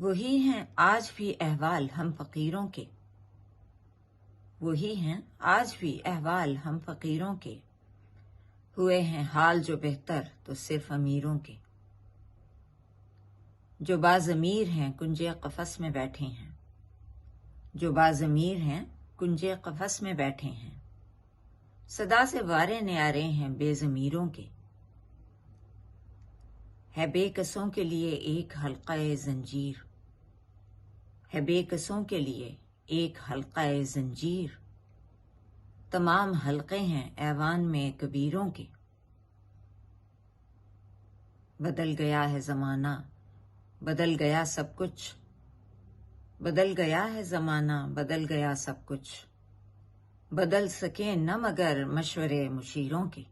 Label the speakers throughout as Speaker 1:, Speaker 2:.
Speaker 1: वही हैं आज भी अहवाल हम फकीरों के। वही हैं आज भी अहवाल हम फकीरों के। हुए हैं हाल जो बेहतर तो सिर्फ़ अमीरों के। जो बाजमीर हैं कुंजे कफस में बैठे हैं। जो बाजमीर हैं कुंजे कफस में बैठे हैं। सदा से वारे न्यारे हैं बेजमीरों के। है बेकसों के लिए एक हल्का जंजीर। है बेकसों के लिए एक हल्का जंजीर। तमाम हलके हैं ऐवान में कबीरों के। बदल गया है जमाना, बदल गया सब कुछ। बदल गया है जमाना, बदल गया सब कुछ। बदल सके न मगर मशवरे मुशीरों के।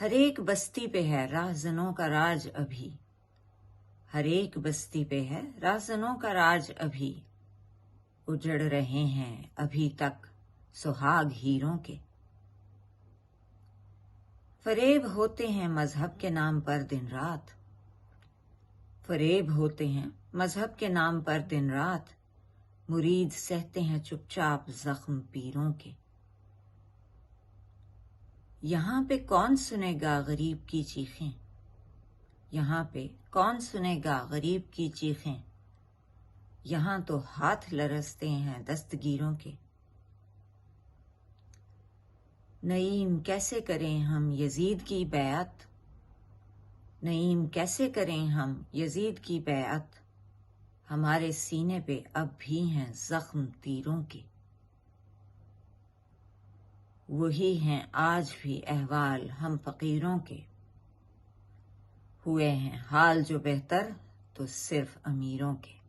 Speaker 1: हर एक बस्ती पे है राहजनों का राज अभी। हर एक बस्ती पे है राहजनों का राज अभी। उजड़ रहे हैं अभी तक सुहाग हीरों के। फरेब होते हैं मज़हब के नाम पर दिन रात। फरेब होते हैं मज़हब के नाम पर दिन रात। मुरीद सहते हैं चुपचाप जख्म पीरों के। यहाँ पे कौन सुनेगा गरीब की चीखें? यहाँ पे कौन सुनेगा गरीब की चीखें? यहाँ तो हाथ लरसते हैं दस्तगीरों के। नईम, कैसे करें हम यजीद की बैत? नईम, कैसे करें हम यजीद की बैत? हमारे सीने पे अब भी हैं जख्म तीरों के। वही हैं आज भी अहवाल हम फकीरों के। हुए हैं हाल जो बेहतर तो सिर्फ़ अमीरों के।